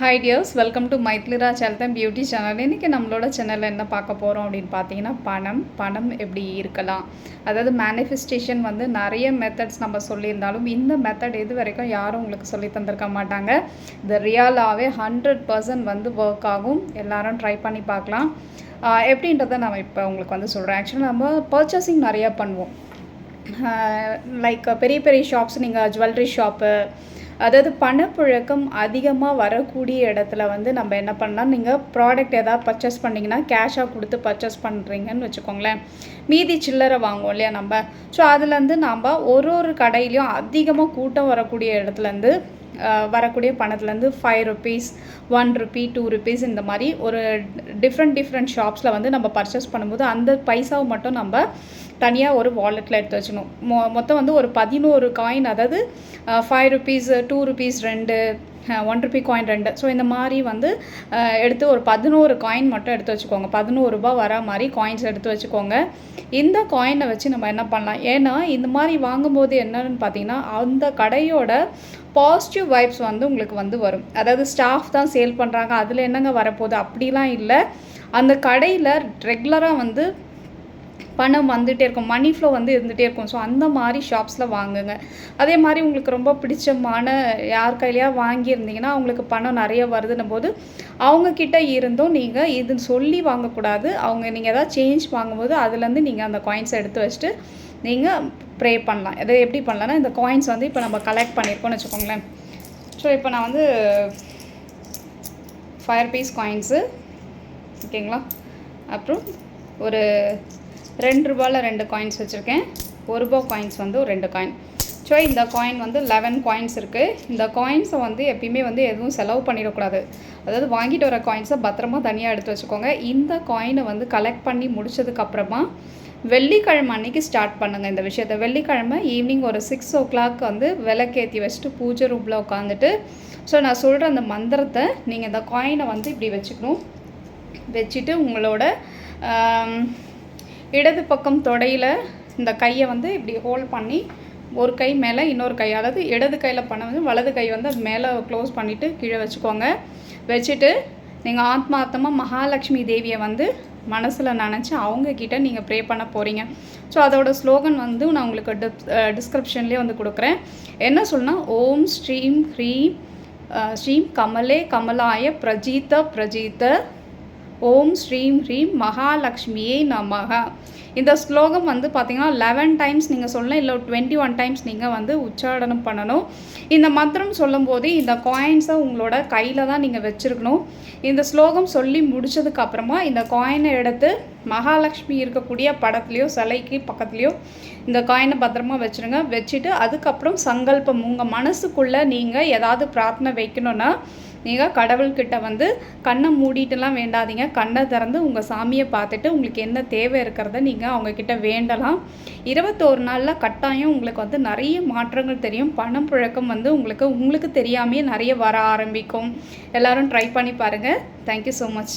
Hi dears welcome to மைத்லிரா சேல்தன் beauty channel இன்றைக்கி நம்மளோட சேனலில் என்ன பார்க்க போகிறோம் அப்படின்னு பார்த்தீங்கன்னா பணம் பணம் எப்படி இருக்கலாம்? அதாவது மேனிஃபெஸ்டேஷன் வந்து நிறைய மெத்தட்ஸ் நம்ம சொல்லியிருந்தாலும் இந்த மெத்தட் இது வரைக்கும் யாரும் உங்களுக்கு சொல்லி தந்திருக்க மாட்டாங்க. இது ரியலாகவே ஹண்ட்ரட் பர்சன்ட் வந்து ஒர்க் ஆகும். எல்லாரும் ட்ரை பண்ணி பார்க்கலாம். எப்படின்றத நான் இப்போ உங்களுக்கு வந்து சொல்கிறேன் ஆக்சுவலாக நம்ம பர்ச்சேசிங் நிறையா பண்ணுவோம். லைக் பெரிய பெரிய ஷாப்ஸ் நீங்கள் ஜுவல்லரி ஷாப்பு அதாவது பணப்புழக்கம் அதிகமாக வரக்கூடிய இடத்துல வந்து நம்ம என்ன பண்ணலாம்? நீங்கள் ப்ராடக்ட் ஏதாவது பர்ச்சேஸ் பண்ணிங்கன்னா கேஷாக கொடுத்து பர்ச்சேஸ் பண்ணுறீங்கன்னு வச்சுக்கோங்களேன். மீதி சில்லறை வாங்குவோம் இல்லையா நம்ம? ஸோ அதுலேருந்து நம்ம ஒரு ஒரு கடையிலையும் அதிகமாக கூட்டம் வரக்கூடிய இடத்துலேருந்து வரக்கூடிய பணத்துலேருந்து five rupees one rupee two rupees இந்த மாதிரி ஒரு டிஃப்ரெண்ட் டிஃப்ரெண்ட் ஷாப்ஸில் வந்து நம்ம பர்ச்சேஸ் பண்ணும்போது அந்த பைசாவை மட்டும் நம்ம தனியாக ஒரு வாலெட்டில் எடுத்து வச்சுக்கணும். மொ மொத்தம் வந்து ஒரு பதினோரு காயின் அதாவது ஃபைவ் ருபீஸ் டூ ருபீஸ் ரெண்டு ஒன் ருபி காயின் ரெண்டு. ஸோ இந்த மாதிரி வந்து எடுத்து ஒரு பதினோரு காயின் மட்டும் எடுத்து வச்சுக்கோங்க. பதினோரு ரூபா வர மாதிரி காயின்ஸ் எடுத்து வச்சுக்கோங்க. இந்த காயினை வச்சு நம்ம என்ன பண்ணலாம்? ஏன்னா இந்த மாதிரி வாங்கும்போது என்னன்னு பார்த்தீங்கன்னா அந்த கடையோட பாசிட்டிவ் வைப்ஸ் வந்து உங்களுக்கு வந்து வரும். அதாவது ஸ்டாஃப் தான் சேல் பண்ணுறாங்க அதில் என்னங்க வரப்போகுது? அப்படிலாம் இல்லை. அந்த கடையில் ரெகுலராக வந்து பணம் வந்துகிட்டே இருக்கும். மணி ஃப்ளோ வந்து இருந்துகிட்டே இருக்கும். ஸோ அந்த மாதிரி ஷாப்ஸில் வாங்குங்க. அதே மாதிரி உங்களுக்கு ரொம்ப பிடிச்சமான யார் கையிலையா வாங்கியிருந்தீங்கன்னா அவங்களுக்கு பணம் நிறைய வருதுன்னும் போது அவங்கக்கிட்ட இருந்தும் நீங்கள் இதுன்னு சொல்லி வாங்கக்கூடாது. அவங்க நீங்கள் ஏதாவது சேஞ்ச் வாங்கும்போது அதுலேருந்து நீங்கள் அந்த காயின்ஸை எடுத்து வச்சுட்டு நீங்கள் ப்ரே பண்ணலாம். அதை எப்படி பண்ணலான்னா இந்த காயின்ஸ் வந்து இப்போ நம்ம கலெக்ட் பண்ணியிருக்கோம்னு வச்சுக்கோங்களேன். ஸோ இப்போ நான் வந்து ஃபயர் பீஸ் காயின்ஸு ஓகேங்களா அப்புறம் ஒரு ரெண்டு ரூபாயில் ரெண்டு காயின்ஸ் வச்சுருக்கேன். ஒரு ரூபா காயின்ஸ் வந்து ஒரு ரெண்டு காயின் ஸோ இந்த காயின் வந்து லெவன் காயின்ஸ் இருக்குது இந்த காயின்ஸை வந்து எப்பயுமே வந்து எதுவும் செலவு பண்ணிடக்கூடாது. அதாவது வாங்கிட்டு வர காயின்ஸை பத்திரமா தனியாக எடுத்து வச்சுக்கோங்க. இந்த காயினை வந்து கலெக்ட் பண்ணி முடிச்சதுக்கப்புறமா வெள்ளிக்கிழமை அன்னைக்கு ஸ்டார்ட் பண்ணுங்கள் இந்த விஷயத்த. வெள்ளிக்கிழமை ஈவினிங் ஒரு சிக்ஸ் ஓ கிளாக் வந்து விளக்கேற்றி வச்சுட்டு பூஜை ரூமில் உட்காந்துட்டு ஸோ நான் சொல்கிற அந்த மந்திரத்தை நீங்கள் இந்த காயினை வந்து இப்படி வச்சுக்கணும். வச்சுட்டு உங்களோட இடது பக்கம் தொடையில் இந்த கையை வந்து இப்படி ஹோல்ட் பண்ணி ஒரு கை மேலே இன்னொரு கை. அதாவது இடது கையில் பண்ண வந்து வலது கை வந்து அது மேலே க்ளோஸ் பண்ணிவிட்டு கீழே வச்சுக்கோங்க. வச்சுட்டு நீங்கள் ஆத்மார்த்தமாக மகாலட்சுமி தேவியை வந்து மனசில் நினச்சி அவங்கக்கிட்ட நீங்கள் ப்ரே பண்ண போகிறீங்க ஸோ அதோட ஸ்லோகன் வந்து நான் உங்களுக்கு டிப் டிஸ்கிரிப்ஷன்லேயே வந்து கொடுக்குறேன். என்ன சொல்லுனா ஓம் ஸ்ரீம் ஹ்ரீம் ஸ்ரீம் கமலே கமலாய பிரஜீத பிரஜீத ஓம் ஸ்ரீம் ஹ்ரீம் மகாலட்சுமியே நமக இந்த ஸ்லோகம் வந்து பார்த்திங்கன்னா லெவன் டைம்ஸ் நீங்கள் சொல்லலாம் இல்லை டுவெண்ட்டி ஒன் டைம்ஸ் நீங்கள் வந்து உச்சாடனம் பண்ணணும். இந்த மந்திரம் சொல்லும்போது இந்த காயின்ஸை உங்களோட கையில் தான் நீங்கள் வச்சுருக்கணும். இந்த ஸ்லோகம் சொல்லி முடிச்சதுக்கப்புறமா இந்த காயினை எடுத்து மகாலட்சுமி இருக்கக்கூடிய படத்துலையோ சிலைக்கு பக்கத்துலேயோ இந்த காயினை பத்திரமா வச்சுருங்க. வச்சுட்டு அதுக்கப்புறம் சங்கல்பம் உங்கள் மனசுக்குள்ளே நீங்கள் ஏதாவது பிரார்த்தனை வைக்கணும்னா நீங்கள் கடவுள்கிட்ட வந்து கண்ணை மூடிட்டுலாம் வேண்டாதீங்க. கண்ணை திறந்து உங்கள் சாமியை பார்த்துட்டு உங்களுக்கு என்ன தேவை இருக்கிறத நீங்கள் அவங்கக்கிட்ட வேண்டலாம். இருபத்தோரு நாளில் கட்டாயம் உங்களுக்கு வந்து நிறைய மாற்றங்கள் தெரியும். பணம் புழக்கம் வந்து உங்களுக்கு உங்களுக்கு தெரியாமையே நிறைய வர ஆரம்பிக்கும். எல்லாரும் ட்ரை பண்ணி பாருங்கள் தேங்க்யூ ஸோ மச்